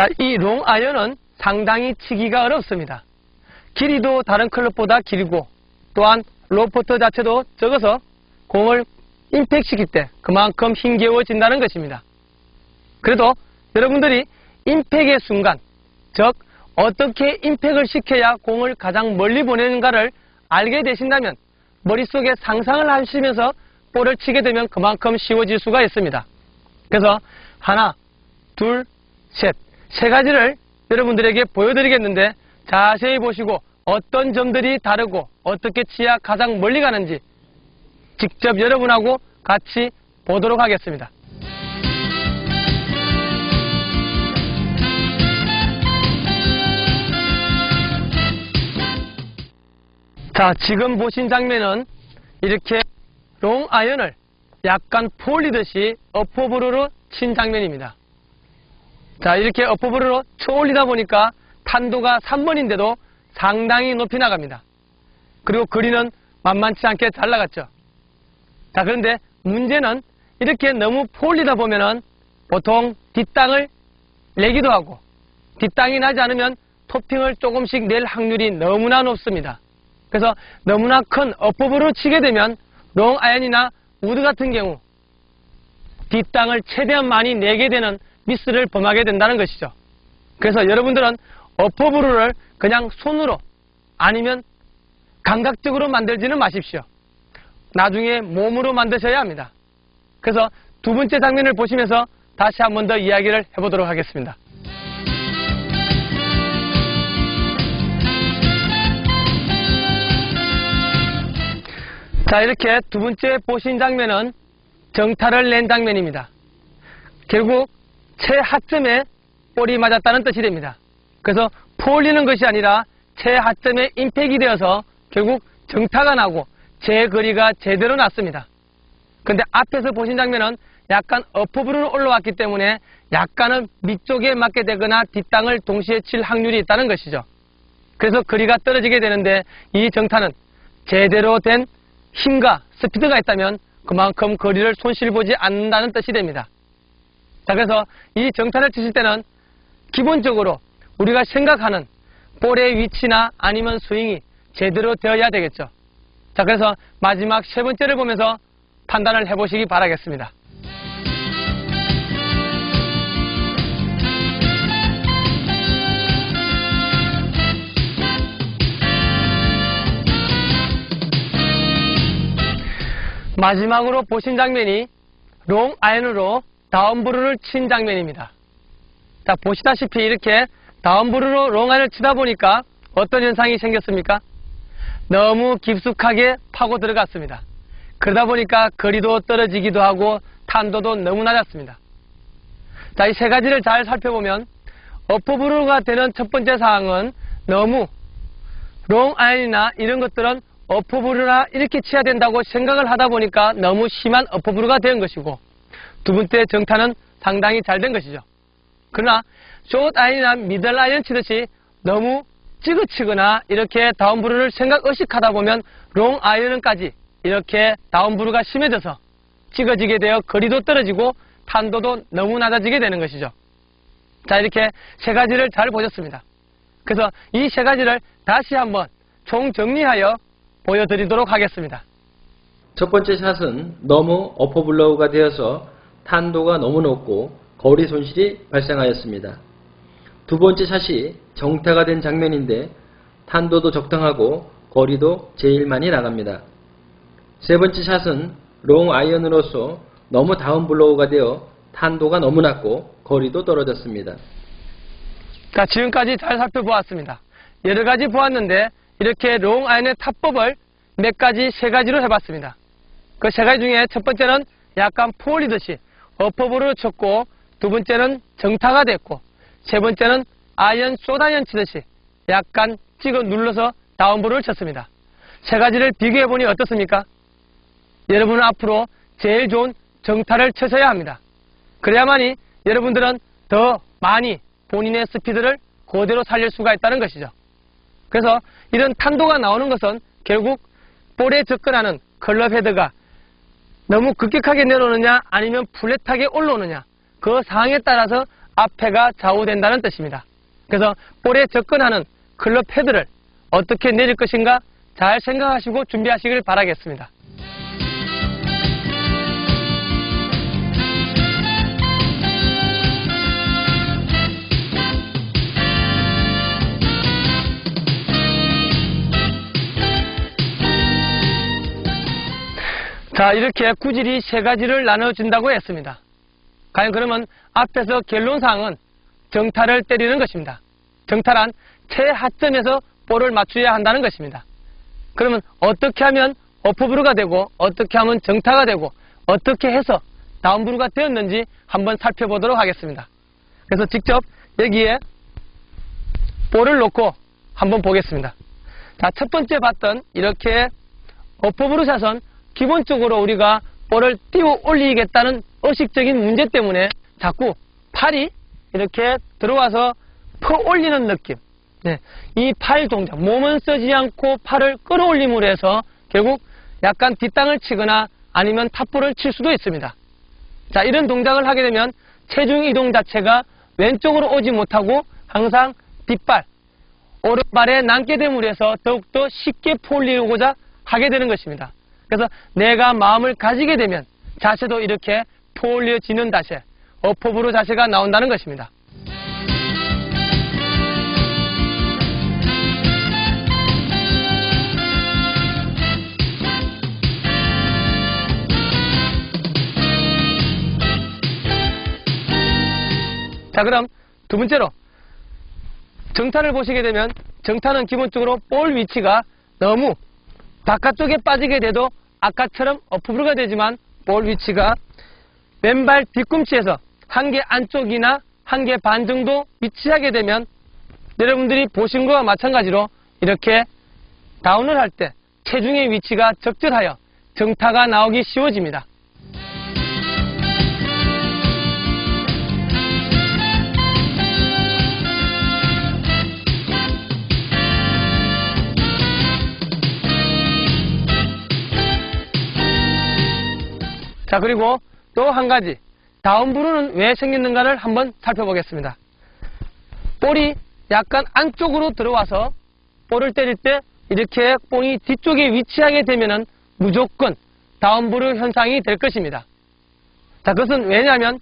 자, 이 롱 아이언은 상당히 치기가 어렵습니다. 길이도 다른 클럽보다 길고 또한 로포터 자체도 적어서 공을 임팩시킬 때 그만큼 힘겨워진다는 것입니다. 그래도 여러분들이 임팩의 순간, 즉 어떻게 임팩을 시켜야 공을 가장 멀리 보내는가를 알게 되신다면 머릿속에 상상을 하시면서 볼을 치게 되면 그만큼 쉬워질 수가 있습니다. 그래서 하나, 둘, 셋, 세 가지를 여러분들에게 보여드리겠는데 자세히 보시고 어떤 점들이 다르고 어떻게 치야 가장 멀리 가는지 직접 여러분하고 같이 보도록 하겠습니다. 자, 지금 보신 장면은 이렇게 롱 아이언을 약간 폴리듯이 어퍼브로로 친 장면입니다. 자, 이렇게 어퍼브로로 쳐 올리다 보니까 탄도가 3번인데도 상당히 높이 나갑니다. 그리고 거리는 만만치 않게 잘 나갔죠. 자, 그런데 문제는 이렇게 너무 폴리다 보면은 보통 뒷땅을 내기도 하고 뒷땅이 나지 않으면 토핑을 조금씩 낼 확률이 너무나 높습니다. 그래서 너무나 큰 어법으로 치게 되면 롱 아이언이나 우드 같은 경우 뒷땅을 최대한 많이 내게 되는 미스를 범하게 된다는 것이죠. 그래서 여러분들은 어퍼브루를 그냥 손으로 아니면 감각적으로 만들지는 마십시오. 나중에 몸으로 만드셔야 합니다. 그래서 두 번째 장면을 보시면서 다시 한 번 더 이야기를 해보도록 하겠습니다. 자, 이렇게 두 번째 보신 장면은 정타를 낸 장면입니다. 결국 최하점에 볼이 맞았다는 뜻이 됩니다. 그래서 폴리는 것이 아니라 최하점에 임팩이 되어서 결국 정타가 나고 제 거리가 제대로 났습니다. 근데 앞에서 보신 장면은 약간 어퍼브로 올라왔기 때문에 약간은 밑쪽에 맞게 되거나 뒷땅을 동시에 칠 확률이 있다는 것이죠. 그래서 거리가 떨어지게 되는데 이 정타는 제대로 된 힘과 스피드가 있다면 그만큼 거리를 손실 보지 않는다는 뜻이 됩니다. 자, 그래서 이 정타를 치실 때는 기본적으로 우리가 생각하는 볼의 위치나 아니면 스윙이 제대로 되어야 되겠죠. 자, 그래서 마지막 세 번째를 보면서 판단을 해보시기 바라겠습니다. 마지막으로 보신 장면이 롱 아이언으로 다운브루를 친 장면입니다. 자, 보시다시피 이렇게 다운브루로 롱 아이언을 치다 보니까 어떤 현상이 생겼습니까? 너무 깊숙하게 파고 들어갔습니다. 그러다 보니까 거리도 떨어지기도 하고 탄도도 너무 낮았습니다. 자, 이 세 가지를 잘 살펴보면 어퍼브루가 되는 첫 번째 사항은 너무 롱 아이언이나 이런 것들은 어퍼브루나 이렇게 치야 된다고 생각을 하다 보니까 너무 심한 어퍼브루가 된 것이고 두 번째 정타는 상당히 잘 된 것이죠. 그러나 숏 아이언이나 미들 아이언 치듯이 너무 찌그치거나 이렇게 다운브루를 생각 의식하다 보면 롱 아이언까지 이렇게 다운브루가 심해져서 찌그지게 되어 거리도 떨어지고 탄도도 너무 낮아지게 되는 것이죠. 자 이렇게 세 가지를 잘 보셨습니다. 그래서 이 세 가지를 다시 한번 총정리하여 보여드리도록 하겠습니다. 첫 번째 샷은 너무 어퍼블로우가 되어서 탄도가 너무 높고 거리 손실이 발생하였습니다. 두 번째 샷이 정타가 된 장면인데 탄도도 적당하고 거리도 제일 많이 나갑니다. 세 번째 샷은 롱 아이언으로서 너무 다운블로우가 되어 탄도가 너무 낮고 거리도 떨어졌습니다. 자, 지금까지 잘 살펴보았습니다. 여러 가지 보았는데 이렇게 롱 아이언의 타법을 몇 가지, 세 가지로 해봤습니다. 그 세 가지 중에 첫 번째는 약간 폴리듯이 어퍼볼을 쳤고 두 번째는 정타가 됐고 세 번째는 아이언 쏘다이언 치듯이 약간 찍어 눌러서 다운볼을 쳤습니다. 세 가지를 비교해보니 어떻습니까? 여러분은 앞으로 제일 좋은 정타를 쳐셔야 합니다. 그래야만이 여러분들은 더 많이 본인의 스피드를 그대로 살릴 수가 있다는 것이죠. 그래서 이런 탄도가 나오는 것은 결국 볼에 접근하는 클럽 헤드가 너무 급격하게 내려오느냐 아니면 플랫하게 올라오느냐 그 상황에 따라서 앞에가 좌우된다는 뜻입니다. 그래서 볼에 접근하는 클럽 헤드를 어떻게 내릴 것인가 잘 생각하시고 준비하시길 바라겠습니다. 자, 이렇게 구질이 세 가지를 나눠준다고 했습니다. 과연 그러면 앞에서 결론사항은 정타를 때리는 것입니다. 정타란 최하점에서 볼을 맞춰야 한다는 것입니다. 그러면 어떻게 하면 어퍼브루가 되고 어떻게 하면 정타가 되고 어떻게 해서 다운브루가 되었는지 한번 살펴보도록 하겠습니다. 그래서 직접 여기에 볼을 놓고 한번 보겠습니다. 자, 첫 번째 봤던 이렇게 어퍼브루 샷은 기본적으로 우리가 볼을 띄워 올리겠다는 의식적인 문제 때문에 자꾸 팔이 이렇게 들어와서 퍼 올리는 느낌. 네. 이 팔 동작, 몸은 쓰지 않고 팔을 끌어올림으로 해서 결국 약간 뒷땅을 치거나 아니면 탑볼을 칠 수도 있습니다. 자, 이런 동작을 하게 되면 체중 이동 자체가 왼쪽으로 오지 못하고 항상 뒷발, 오른발에 남게 됨으로 해서 더욱더 쉽게 폴리고자 하게 되는 것입니다. 그래서 내가 마음을 가지게 되면 자세도 이렇게 포올려지는 자세, 어퍼브로 자세가 나온다는 것입니다. 자, 그럼 두 번째로 정타를 보시게 되면 정타는 기본적으로 볼 위치가 너무 바깥쪽에 빠지게 돼도 아까처럼 어프브루가 되지만 볼 위치가 왼발 뒤꿈치에서 한 개 안쪽이나 한 개 반 정도 위치하게 되면 여러분들이 보신 것과 마찬가지로 이렇게 다운을 할 때 체중의 위치가 적절하여 정타가 나오기 쉬워집니다. 자, 그리고 또 한 가지. 다운브루는 왜 생겼는가를 한번 살펴보겠습니다. 볼이 약간 안쪽으로 들어와서 볼을 때릴 때 이렇게 볼이 뒤쪽에 위치하게 되면은 무조건 다운브루 현상이 될 것입니다. 자, 그것은 왜냐하면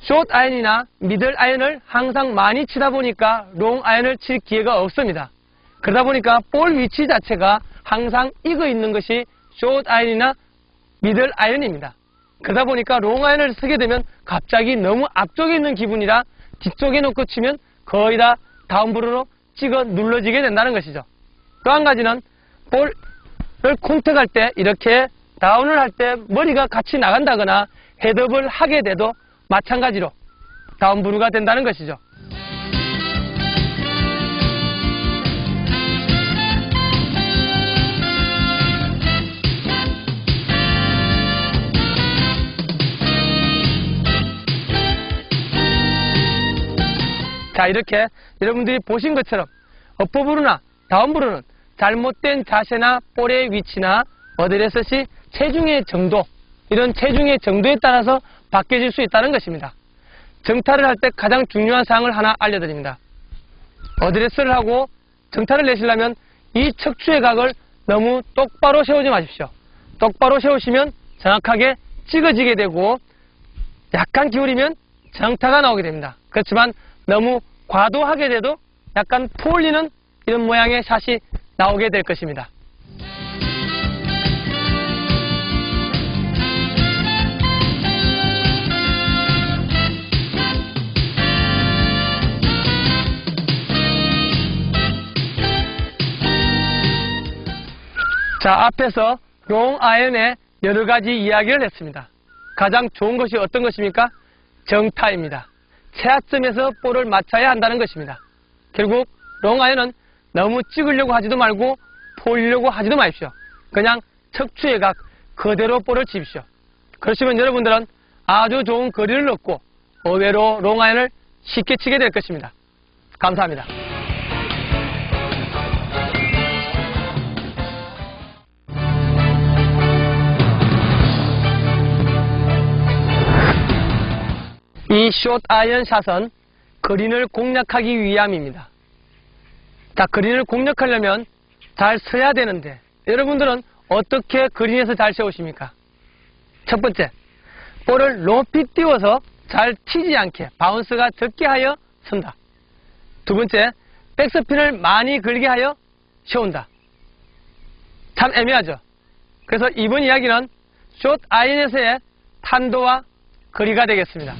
숏 아이언이나 미들 아이언을 항상 많이 치다 보니까 롱 아이언을 칠 기회가 없습니다. 그러다 보니까 볼 위치 자체가 항상 익어 있는 것이 숏 아이언이나 미들 아이언입니다. 그러다 보니까 롱 아이언을 쓰게 되면 갑자기 너무 앞쪽에 있는 기분이라 뒤쪽에 놓고 치면 거의 다 다운브루로 찍어 눌러지게 된다는 것이죠. 또 한 가지는 볼을 콩택할 때 이렇게 다운을 할 때 머리가 같이 나간다거나 헤드업을 하게 돼도 마찬가지로 다운브루가 된다는 것이죠. 자, 이렇게 여러분들이 보신 것처럼 어퍼브루나 다운브루는 잘못된 자세나 볼의 위치나 어드레스시 체중의 정도, 이런 체중의 정도에 따라서 바뀌어질 수 있다는 것입니다. 정타를 할 때 가장 중요한 사항을 하나 알려드립니다. 어드레스를 하고 정타를 내시려면 이 척추의 각을 너무 똑바로 세우지 마십시오. 똑바로 세우시면 정확하게 찍어지게 되고 약간 기울이면 정타가 나오게 됩니다. 그렇지만 너무 과도하게 돼도 약간 풀리는 이런 모양의 샷이 나오게 될 것입니다. 자, 앞에서 롱 아이언의 여러 가지 이야기를 했습니다. 가장 좋은 것이 어떤 것입니까? 정타입니다. 최하점에서 볼을 맞춰야 한다는 것입니다. 결국 롱아이언은 너무 찍으려고 하지도 말고 포려고 하지도 마십시오. 그냥 척추의 각 그대로 볼을 치십시오. 그러시면 여러분들은 아주 좋은 거리를 얻고 의외로 롱아이언을 쉽게 치게 될 것입니다. 감사합니다. 숏 아이언 샷은 그린을 공략하기 위함입니다. 자, 그린을 공략하려면 잘 서야 되는데 여러분들은 어떻게 그린에서 잘 세우십니까? 첫 번째, 볼을 높이 띄워서 잘 튀지 않게 바운스가 적게 하여 선다. 두 번째, 백스핀을 많이 걸게 하여 세운다. 참 애매하죠. 그래서 이번 이야기는 숏 아이언에서의 탄도와 거리가 되겠습니다.